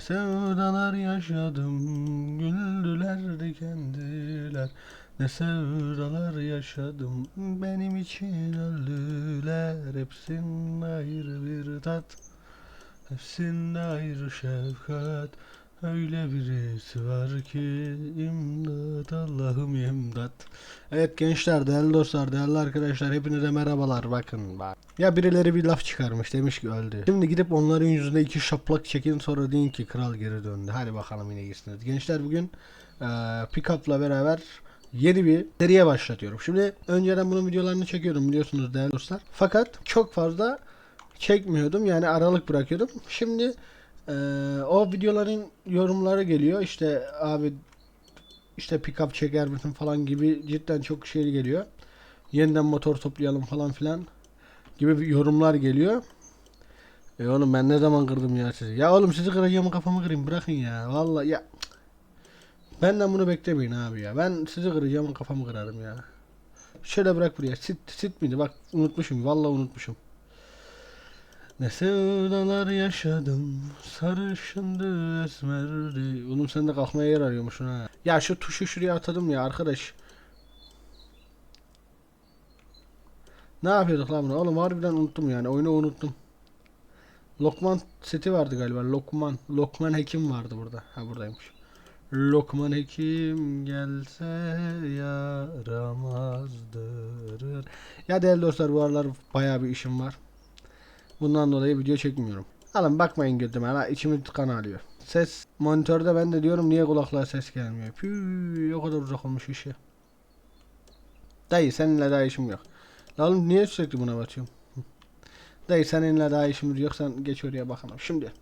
Sevdalar yaşadım, güldülerdi kendiler. Ne sevdalar yaşadım, benim için öldüler. Hepsinin ayrı bir tat, hepsinde ayrı şefkat. Öyle birisi var ki imdat Allah'ım imdat. Evet gençler, değerli dostlar, değerli arkadaşlar hepinize merhabalar bakın bak. Ya birileri bir laf çıkarmış demiş ki öldü. Şimdi gidip onların yüzüne iki şaplak çekin sonra deyin ki kral geri döndü. Hadi bakalım yine gitsiniz. Gençler bugün eee pick-up'la beraber yeni bir seriye başlatıyorum. Şimdi önceden bunun videolarını çekiyordum biliyorsunuz değerli dostlar. Fakat çok fazla çekmiyordum yani aralık bırakıyordum. Şimdi eee, o videoların yorumları geliyor. İşte abi işte pick-up çeker misin falan gibi cidden çok şey geliyor. Yeniden motor toplayalım falan filan gibi yorumlar geliyor. E oğlum ben ne zaman kırdım ya sizi? Ya oğlum sizi kıracağımı kafamı kırayım bırakın ya. Vallahi ya. Benden bunu beklemeyin abi ya. Ben sizi kıracağımı kafamı kırarım ya. Şöyle bırak buraya. Sit, sit miydi? Bak unutmuşum. Vallahi unutmuşum. Ne sevdalar yaşadım. Sarışındı esmerdi. Oğlum sen de kalkmaya yer arıyormuşsun ha. Ya şu tuşu şuraya atadım ya arkadaş. Ne yapıyorduk lan bunu? Oğlum harbiden unuttum yani. Oyunu unuttum. Lokman seti vardı galiba. Lokman. Lokman Hekim vardı burada. Ha buradaymış. Lokman Hekim gelse yaramazdır. Ya değerli dostlar bu aralar bayağı bir işim var. Bundan dolayı video çekmiyorum. Alın bakmayın gözüme. Hala içimi kan alıyor. Ses monitörde ben de diyorum niye kulaklığa ses gelmiyor. Püü o kadar uzak olmuş işi. Dayı seninle daha işim yok. La oğlum niye sürekli buna bakıyorum? Hı. Dayı seninle daha işimiz yok sen geç oraya bakalım. Şimdi.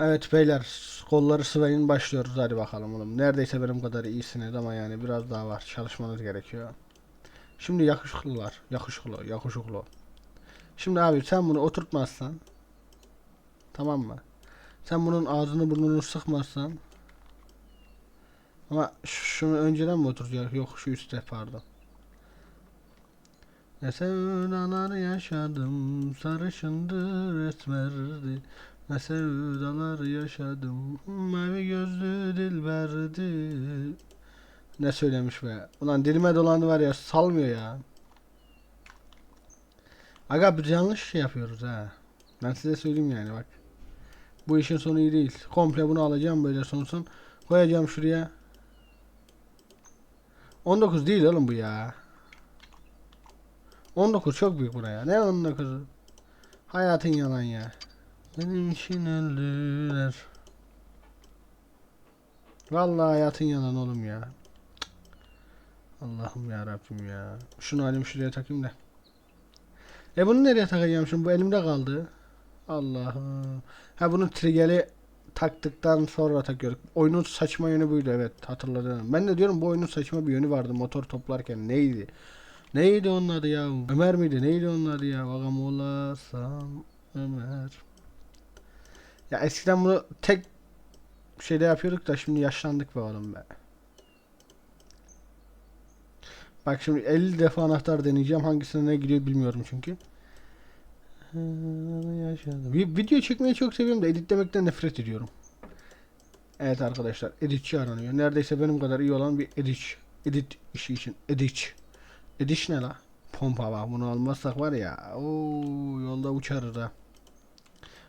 Evet beyler kolları sıvayın başlıyoruz hadi bakalım oğlum. Neredeyse benim kadar iyisiniz ama yani biraz daha var çalışmanız gerekiyor. Şimdi yakışıklılar. Yakışıklı yakışıklı. Şimdi abi sen bunu oturtmazsan tamam mı? Sen bunun ağzını burnunu sıkmazsan ama şunu önceden mi oturacak? Yok şu üstte pardon. Ne sevdalar yaşadım, sarışındı esmerdi. Ne sevdalar yaşadım, mavi gözlü dilberdi. Ne söylemiş be? Ulan dilime dolandı var ya salmıyor ya. Aga biz yanlış şey yapıyoruz ha. Ben size söyleyeyim yani bak. Bu işin sonu iyi değil. Komple bunu alacağım böyle son son. Koyacağım şuraya. 19 değil oğlum bu ya. 19 çok büyük buraya. Ne 19'u? Hayatın yalan ya. Benim için öldüler. Vallahi hayatın yalan oğlum ya. Allah'ım ya Rabbim ya. Şunu alayım şuraya takayım da. E bunu nereye takacağım şimdi? Bu elimde kaldı. Allah'ım. Ha bunun trigger'i taktıktan sonra takıyorduk. Oyunun saçma yönü buydu evet hatırladım. Ben de diyorum bu oyunun saçma bir yönü vardı motor toplarken neydi? Neydi onun adı ya? Ömer miydi? Neydi onun adı ya? Ağam olasam Ömer. Ya eskiden bunu tek şeyde yapıyorduk da şimdi yaşlandık be oğlum be. Bak şimdi 50 defa anahtar deneyeceğim. Hangisine ne gidiyor bilmiyorum çünkü. Vi- Video çekmeyi çok seviyorum da editlemekten nefret ediyorum. Evet arkadaşlar editçi aranıyor. Neredeyse benim kadar iyi olan bir edit. Edit işi için. Edit. Edit ne la? Pompa var. Bunu almazsak var ya. Oo, yolda uçarız ha.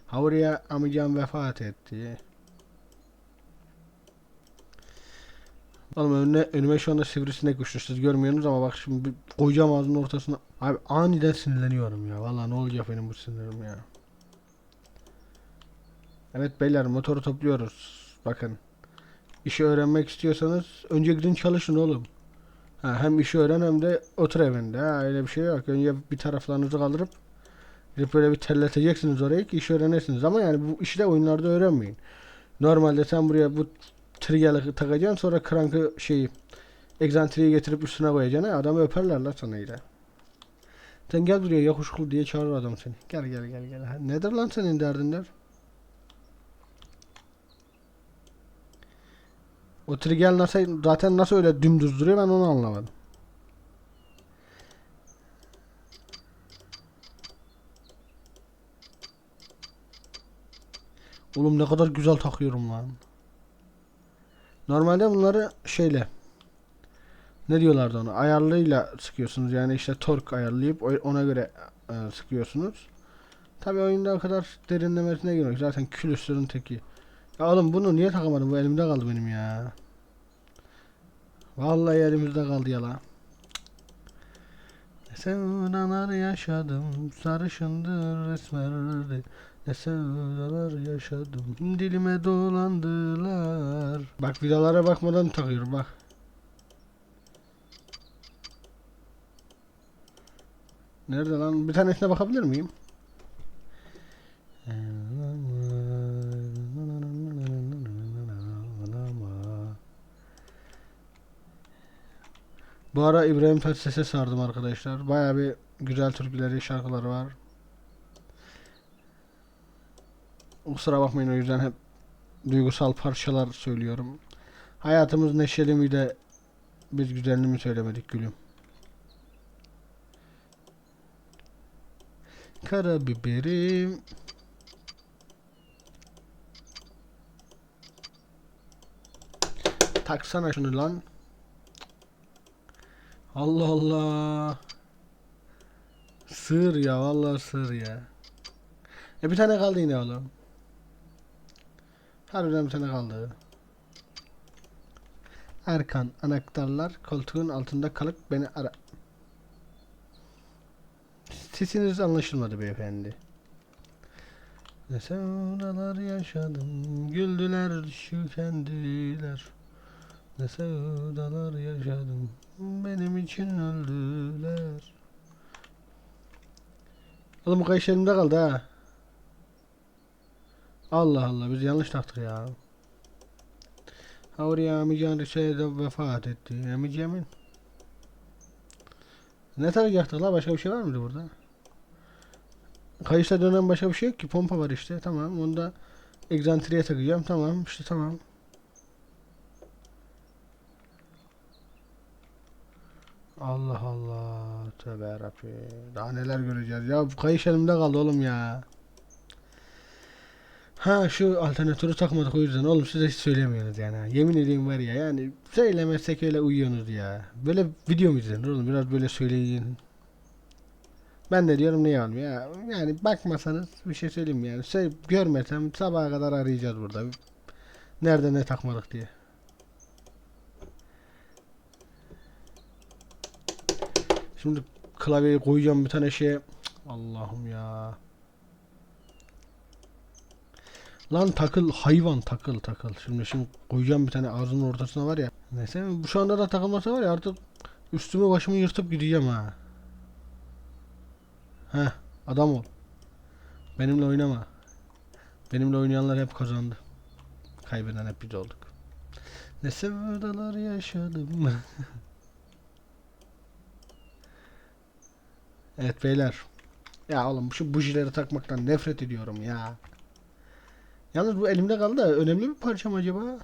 Ha oraya amcam vefat etti. Oğlum önüne, önüme şu anda sivrisinek uçtu. Siz görmüyorsunuz ama bak şimdi bir koyacağım ağzının ortasına. Abi aniden sinirleniyorum ya. Vallahi ne olacak benim bu sinirim ya. Evet beyler motoru topluyoruz. Bakın. İşi öğrenmek istiyorsanız önce gidin çalışın oğlum. Ha, hem işi öğren hem de otur evinde. Ha, öyle bir şey yok. Önce bir taraflarınızı kaldırıp gidip böyle bir terleteceksiniz orayı ki iş öğrenirsiniz. Ama yani bu işi de oyunlarda öğrenmeyin. Normalde sen buraya bu trigger'ı takacaksın sonra krankı şeyi egzantriyi getirip üstüne koyacaksın. Ha, adamı öperler lan sana ile. Sen gel buraya yakışıklı diye çağırır adam seni. Gel gel gel gel. Ha, nedir lan senin derdin der. O trigger nasıl zaten nasıl öyle dümdüz duruyor ben onu anlamadım. Oğlum ne kadar güzel takıyorum lan. Normalde bunları şeyle ne diyorlardı ona ayarlıyla sıkıyorsunuz yani işte tork ayarlayıp ona göre e, sıkıyorsunuz. Tabi oyunda o kadar derinlemesine girmek zaten külüstürün teki. Ya oğlum bunu niye takamadım bu elimde kaldı benim ya. Vallahi elimizde kaldı ya la. Ne sevdalar yaşadım sarışındır esmerdi Ne sevdalar yaşadım dilime dolandılar Bak vidalara bakmadan takıyorum bak Nerede lan? Bir tanesine bakabilir miyim? Bu ara İbrahim Tatlıses'e sardım arkadaşlar. Baya bir güzel türküleri, şarkıları var. Kusura bakmayın o yüzden hep duygusal parçalar söylüyorum. Hayatımız neşeli mi de biz güzelini mi söylemedik gülüm? Karabiberim. Taksana şunu lan. Allah Allah. Sığır ya vallahi sığır ya. E bir tane kaldı yine oğlum. Harbiden bir tane kaldı. Erkan anahtarlar koltuğun altında kalıp beni ara. Sesiniz anlaşılmadı beyefendi. Ne sevdalar yaşadım, güldüler şu kendiler. Ne sevdalar yaşadım, benim için öldüler. Oğlum elimde kaldı ha. Allah Allah biz yanlış taktık ya. Ha oraya amcan Rize'de vefat etti. Amcamın. Ne takacaktık la başka bir şey var mıydı burada? Kayışta dönen başka bir şey yok ki pompa var işte tamam onu da egzantriye takacağım tamam işte tamam. Allah Allah tövbe yarabbi daha neler göreceğiz ya bu kayış elimde kaldı oğlum ya. Ha şu alternatörü takmadık o yüzden oğlum size hiç söylemiyorsunuz yani. Yemin ediyorum var ya yani söylemezsek öyle uyuyorsunuz ya. Böyle video mu izlenir oğlum biraz böyle söyleyin. Ben de diyorum niye olmuyor ya. Yani bakmasanız bir şey söyleyeyim yani. Şey, görmesem sabaha kadar arayacağız burada. Nerede ne takmadık diye. Şimdi klavyeyi koyacağım bir tane şeye. Allah'ım ya. Lan takıl hayvan takıl takıl. Şimdi şimdi koyacağım bir tane ağzının ortasına var ya. Neyse bu şu anda da takılmasa var ya artık üstümü başımı yırtıp gideceğim ha. Heh adam ol. Benimle oynama. Benimle oynayanlar hep kazandı. Kaybeden hep biz olduk. Ne sevdalar yaşadım. evet beyler. Ya oğlum şu bujileri takmaktan nefret ediyorum ya. Yalnız bu elimde kaldı da önemli bir parça mı acaba?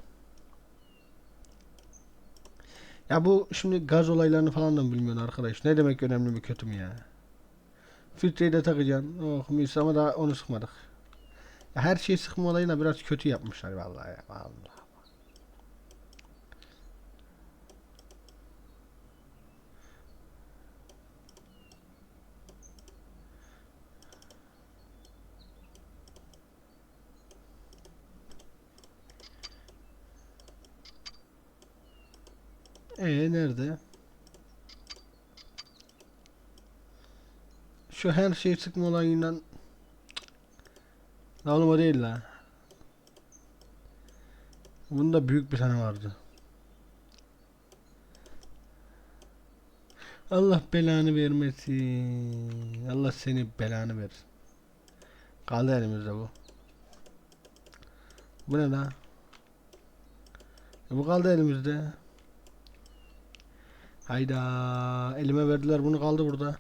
Ya bu şimdi gaz olaylarını falan da mı bilmiyorsun arkadaş? Ne demek önemli mi kötü mü ya? Filtreyi de takacaksın. Oh mis ama daha onu sıkmadık. Ya her şeyi sıkma olayına biraz kötü yapmışlar vallahi ya. Vallahi. Ee nerede? Şu her şeyi sıkma olayından La oğlum değil la. Bunda büyük bir tane vardı. Allah belanı vermesin. Allah seni belanı versin. Kaldı elimizde bu. Bu ne la? E bu kaldı elimizde. Hayda elime verdiler bunu kaldı burada.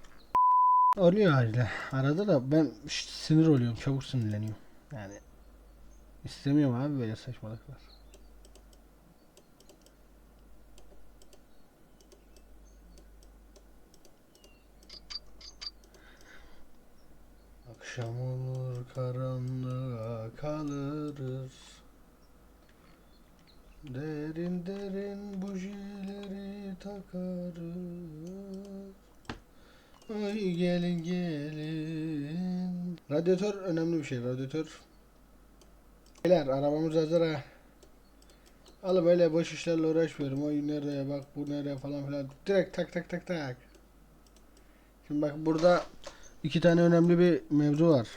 Oluyor öyle. Arada da ben sinir oluyorum. Çabuk sinirleniyorum. Yani istemiyorum abi böyle saçmalıklar. Akşam olur karanlığa kalırız Derin derin bujileri takarız Ay gelin gelin Radyatör önemli bir şey radyatör Beyler arabamız hazır ha Alıp böyle boş işlerle uğraşmıyorum. O nereye bak bu nereye falan filan. Direkt tak tak tak tak. Şimdi bak burada iki tane önemli bir mevzu var.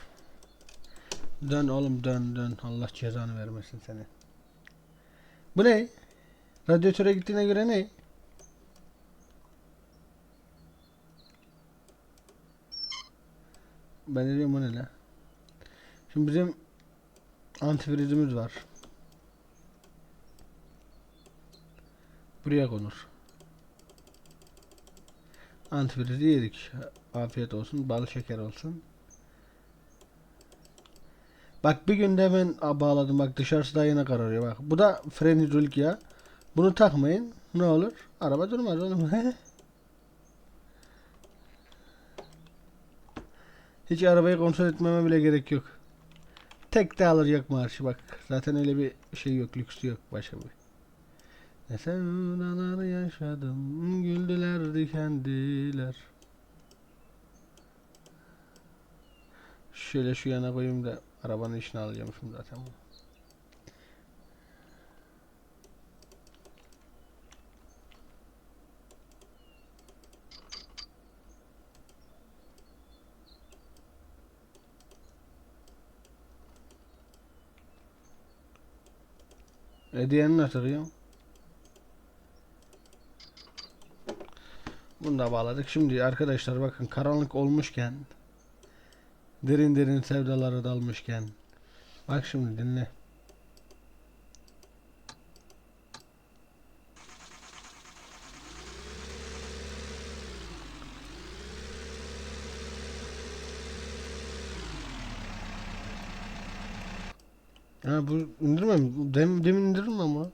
Dön oğlum dön dön. Allah cezanı vermesin seni. Bu ne? Radyatöre gittiğine göre ne? Ben de diyorum bu ne la? Şimdi bizim antifrizimiz var. Buraya konur. Antifrizi yedik. Afiyet olsun. Bal şeker olsun. Bak bir günde hemen bağladım. Bak dışarısı da yine kararıyor. Bak bu da fren hidrolik ya. Bunu takmayın. Ne olur? Araba durmaz oğlum. Hiç arabayı kontrol etmeme bile gerek yok. Tek de alacak marşı bak. Zaten öyle bir şey yok. Lüksü yok. Başka bir. Ne sevdalar yaşadım, güldüler kendiler. Şöyle şu yana koyayım da arabanın işini alacağım şimdi zaten. Hediyenin nasıl ya? Bunu da bağladık. Şimdi arkadaşlar bakın karanlık olmuşken derin derin sevdalara dalmışken bak şimdi dinle. Ha bu indirmem. Dem, demin indirdim bunu.